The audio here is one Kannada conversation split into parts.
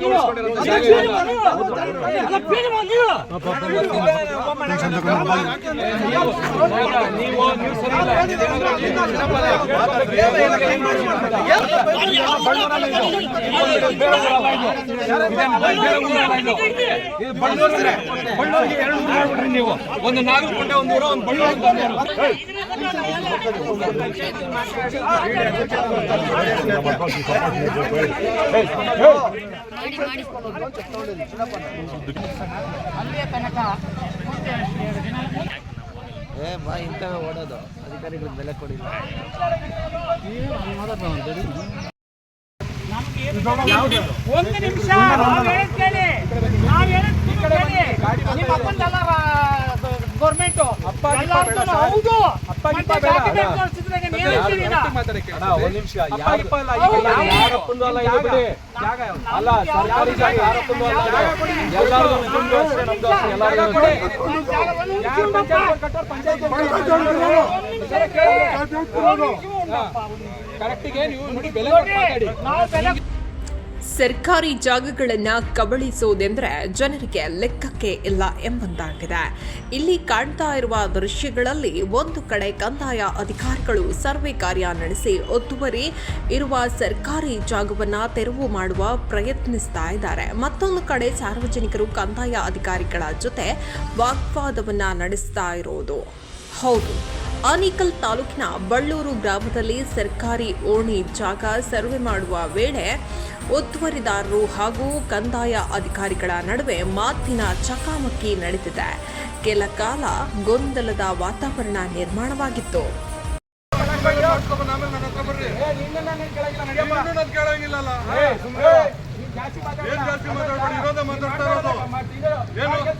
ನೀವು. ಬಳ್ಳೂರಿಗೆ ಎರಡು ಮಾಡ್ಬಿಟ್ರಿ ನೀವು ಒಂದು ನಾಗರಕೊಂಡೆ ಒಂದು ಊರ ಒಂದು ಊರು. ಏ ಬಾ ಇಂಥವೇ ಓಡೋದು ಅಧಿಕಾರಿಗಳು ಬೆಲೆ ಕೊಡಿಲ್ಲ ಒಂದು ನಿಮಿಷ, ನಾವು ಹೇಳಿ ಕೇಳಿ ನಾವ್ ಹೇಳಿ ಕೇಳಿ. ಅಪ್ಪಂದಲ್ಲ ಗೌರ್ಮೆಂಟ್ ಹೌದು ಮತ್ತೆ document ತೋರ್ಸಿದ್ರೆ ನೀವ್ ಏನ್ ಹೇಳ್ತೀರಿ ಈಗ? ಅಣ್ಣ, ಒಂದ್ ನಿಮಿಷ ಬಿಡಿ. ನಿಮಿಷ ಉಂಟಪ್ಪ. ಕರೆಕ್ಟಿಗೆ ನೀವು ನೋಡಿ ಬೆಲೆ ಕೊಟ್ಟು ಮಾತಾಡಿ. ಸರ್ಕಾರಿ ಜಾಗಗಳನ್ನು ಕಬಳಿಸೋದೆಂದ್ರೆ ಜನರಿಗೆ ಲೆಕ್ಕಕ್ಕೆ ಇಲ್ಲ ಎಂಬಂತಾಗಿದೆ. ಇಲ್ಲಿ ಕಾಣ್ತಾ ಇರುವ ದೃಶ್ಯಗಳಲ್ಲಿ ಒಂದು ಕಡೆ ಕಂದಾಯ ಅಧಿಕಾರಿಗಳು ಸರ್ವೆ ಕಾರ್ಯ ನಡೆಸಿ ಒತ್ತುವರಿ ಇರುವ ಸರ್ಕಾರಿ ಜಾಗವನ್ನು ತೆರವು ಮಾಡುವ ಪ್ರಯತ್ನಿಸ್ತಾ ಇದ್ದಾರೆ. ಮತ್ತೊಂದು ಕಡೆ ಸಾರ್ವಜನಿಕರು ಕಂದಾಯ ಅಧಿಕಾರಿಗಳ ಜೊತೆ ವಾಗ್ವಾದವನ್ನು ನಡೆಸ್ತಾ ಇರೋದು. ಹೌದು. ಆನೇಕಲ್ ತಾಲೂಕಿನ ಬಳ್ಳೂರು ಗ್ರಾಮದಲ್ಲಿ ಸರ್ಕಾರಿ ಓಣಿ ಜಾಗ ಸರ್ವೆ ಮಾಡುವ ವೇಳೆ ಒತ್ತುವರಿದಾರರು ಹಾಗೂ ಕಂದಾಯ ಅಧಿಕಾರಿಗಳ ನಡುವೆ ಮಾತಿನ ಚಕಾಮಕಿ ನಡೆದಿದೆ ಕೆಲ ಕಾಲ ಗೊಂದಲದ ವಾತಾವರಣ ನಿರ್ಮಾಣವಾಗಿತ್ತು ಕರ್ಸಿ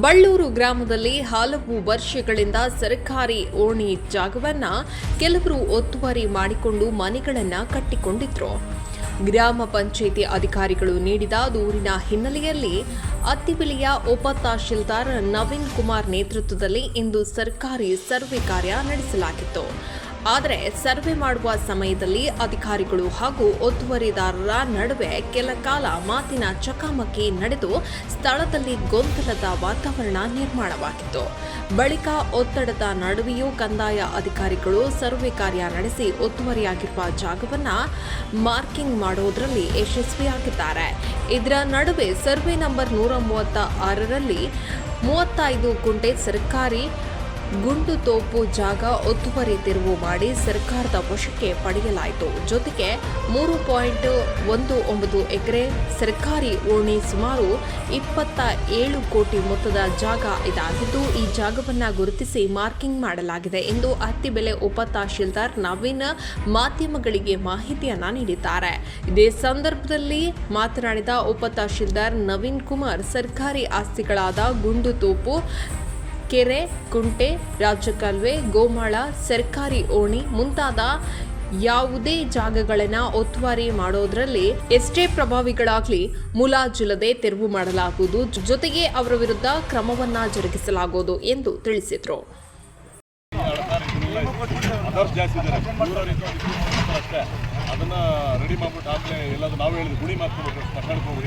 ಬಳ್ಳೂರು ಗ್ರಾಮದಲ್ಲಿ ಹಲವು ವರ್ಷಗಳಿಂದ ಸರ್ಕಾರಿ ಓಣಿ ಜಾಗವನ್ನ ಕೆಲವರು ಒತ್ತುವರಿ ಮಾಡಿಕೊಂಡು ಮನೆಗಳನ್ನ ಕಟ್ಟಿಕೊಂಡಿದ್ರು. ಗ್ರಾಮ ಪಂಚಾಯಿತಿ ಅಧಿಕಾರಿಗಳು ನೀಡಿದ ದೂರಿನ ಹಿನ್ನೆಲೆಯಲ್ಲಿ ಅತ್ತಿಬಿಲಿಯ ಉಪ ತಹಶೀಲ್ದಾರ್ ನವೀನ್ ಕುಮಾರ್ ನೇತೃತ್ವದಲ್ಲಿ ಇಂದು ಸರ್ಕಾರಿ ಸರ್ವೆ ಕಾರ್ಯ ನಡೆಸಲಾಗಿತ್ತು. ಆದರೆ ಸರ್ವೆ ಮಾಡುವ ಸಮಯದಲ್ಲಿ ಅಧಿಕಾರಿಗಳು ಹಾಗೂ ಒತ್ತುವರಿದಾರರ ನಡುವೆ ಕೆಲ ಕಾಲ ಮಾತಿನ ಚಕಾಮಕಿ ನಡೆದು ಸ್ಥಳದಲ್ಲಿ ಗೊಂದಲದ ವಾತಾವರಣ ನಿರ್ಮಾಣವಾಗಿತ್ತು. ಬಳಿಕ ಒತ್ತಡದ ನಡುವೆಯೂ ಕಂದಾಯ ಅಧಿಕಾರಿಗಳು ಸರ್ವೆ ಕಾರ್ಯ ನಡೆಸಿ ಒತ್ತುವರಿಯಾಗಿರುವ ಜಾಗವನ್ನು ಮಾರ್ಕಿಂಗ್ ಮಾಡೋದರಲ್ಲಿ ಯಶಸ್ವಿಯಾಗಿದ್ದಾರೆ. ಇದರ ನಡುವೆ ಸರ್ವೆ ನಂಬರ್ ನೂರ ಮೂವತ್ತ ಆರರಲ್ಲಿ ಮೂವತ್ತೈದು ಗುಂಟೆ ಸರ್ಕಾರಿ ಗುಂಡು ತೋಪು ಜಾಗ ಒತ್ತುವರಿ ತಿರುವು ಮಾಡಿ ಸರ್ಕಾರದ ವಶಕ್ಕೆ ಪಡೆಯಲಾಯಿತು. ಜೊತೆಗೆ ಮೂರು ಪಾಯಿಂಟ್ ಒಂದು ಒಂಬತ್ತು ಎಕರೆ ಸರ್ಕಾರಿ ಓಣಿ ಸುಮಾರು ಇಪ್ಪತ್ತ ಏಳು ಕೋಟಿ ಮೊತ್ತದ ಜಾಗ ಇದಾಗಿದ್ದು, ಈ ಜಾಗವನ್ನು ಗುರುತಿಸಿ ಮಾರ್ಕಿಂಗ್ ಮಾಡಲಾಗಿದೆ ಎಂದು ಅತ್ತಿಬೆಲೆ ಉಪ ತಹಶೀಲ್ದಾರ್ ನವೀನ್ ಮಾಧ್ಯಮಗಳಿಗೆ ಮಾಹಿತಿಯನ್ನು ನೀಡಿದ್ದಾರೆ. ಇದೇ ಸಂದರ್ಭದಲ್ಲಿ ಮಾತನಾಡಿದ ಉಪ ತಹಶೀಲ್ದಾರ್ ನವೀನ್ ಕುಮಾರ್, ಸರ್ಕಾರಿ ಆಸ್ತಿಗಳಾದ ಗುಂಡು ತೋಪು ಕೆರೆ ಕುಂಟೆ ರಾಜಕಾಲುವೆ ಗೋಮಾಳ ಸರ್ಕಾರಿ ಓಣಿ ಮುಂತಾದ ಯಾವುದೇ ಜಾಗಗಳನ್ನ ಒತ್ತುವರಿ ಮಾಡೋದ್ರಲ್ಲಿ ಎಷ್ಟೇ ಪ್ರಭಾವಿಗಳಾಗ್ಲಿ ಮುಲಾಜಿಲ್ಲದೆ ತೆರವು ಮಾಡಲಾಗುವುದು. ಜೊತೆಗೆ ಅವರ ವಿರುದ್ಧ ಕ್ರಮವನ್ನ ಜರುಗಿಸಲಾಗುವುದು ಎಂದು ತಿಳಿಸಿದರು. ಅದನ್ನ ರೆಡಿ ಮಾಡ್ಬಿಟ್ಟು ಆಮೇಲೆ ಎಲ್ಲಾದ್ರೂ ನಾವು ಹೇಳಿದ್ವಿ ಗುಡಿ ಮಾಡ್ಕೊಬೇಕು ಕರ್ನಾಟಕ ಹೋಗ್ಬಿಡಿ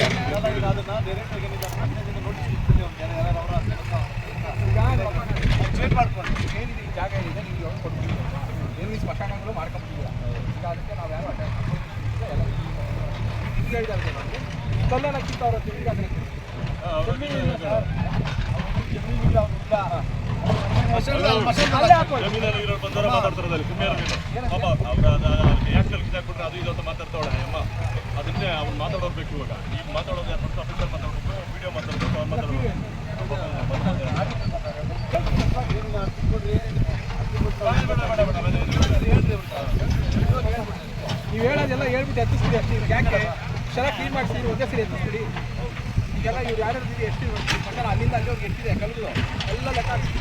ಚೇಂಜ್ ಮಾಡ್ಕೊಂಡು ಏನಿದೆ ಈ ಜಾಗ ಏನಿದೆ ನೀವು ಯಾವಾಗ ಕೊಡ್ತೀವಿ ಏನು ಈ ಸ್ಮಶಾನಗಳು ಮಾಡ್ಕೊಂಬಿಟ್ಟಿದ್ದೀರಾ ಈಗ ಅದಕ್ಕೆ ನಾವು ಯಾರು ಅಟ್ಯಾಕ್ ಎಲ್ಲ ಹಿಂಗೆ ಹೇಳಿದಾರೆ ನಮಗೆ. ಕಲ್ಲೆಲ್ಲ ಕಿತ್ತವ್ರ ಜಮೀನಿಲ್ಲ ಇದು ಅಂತ ಮಾತಾಡ್ತಾವಳೆ ಅಮ್ಮ. ಅದನ್ನೇ ಅವ್ನು ಮಾತಾಡೋರ್ಬೇಕು ಇವಾಗ. ಈಗ ಮಾತಾಡೋದು ಯಾರು ಮಾತಾಡ್ಬೇಕು ಅವ್ನು ಮಾತಾಡ್ಬೇಕು ನೀವು ಹೇಳ್ಬಿಟ್ಟು ಎತ್ತಿಸ್ಬಿಡಿ ಅಷ್ಟೇ ಇವ್ರಿಗೆ ಯಾಕೆ? ಶರ ಕ್ಲೀನ್ ಮಾಡಿಸಿ ಒಂದೇ ಸರಿ ಎತ್ತಿಸ್ಬಿಡಿ ಈಗೆಲ್ಲ ಇವ್ರು ಯಾರ್ಯಾರು ಎಷ್ಟು ಮಕ್ಕಳು ಅಲ್ಲಿಂದ ಅಲ್ಲಿವರೆಗೆ ಎಷ್ಟಿದೆ? ಕಲ್ಲು. ಎಲ್ಲ ಲೆಕ್ಕ ಹಾಕ್ಸಿ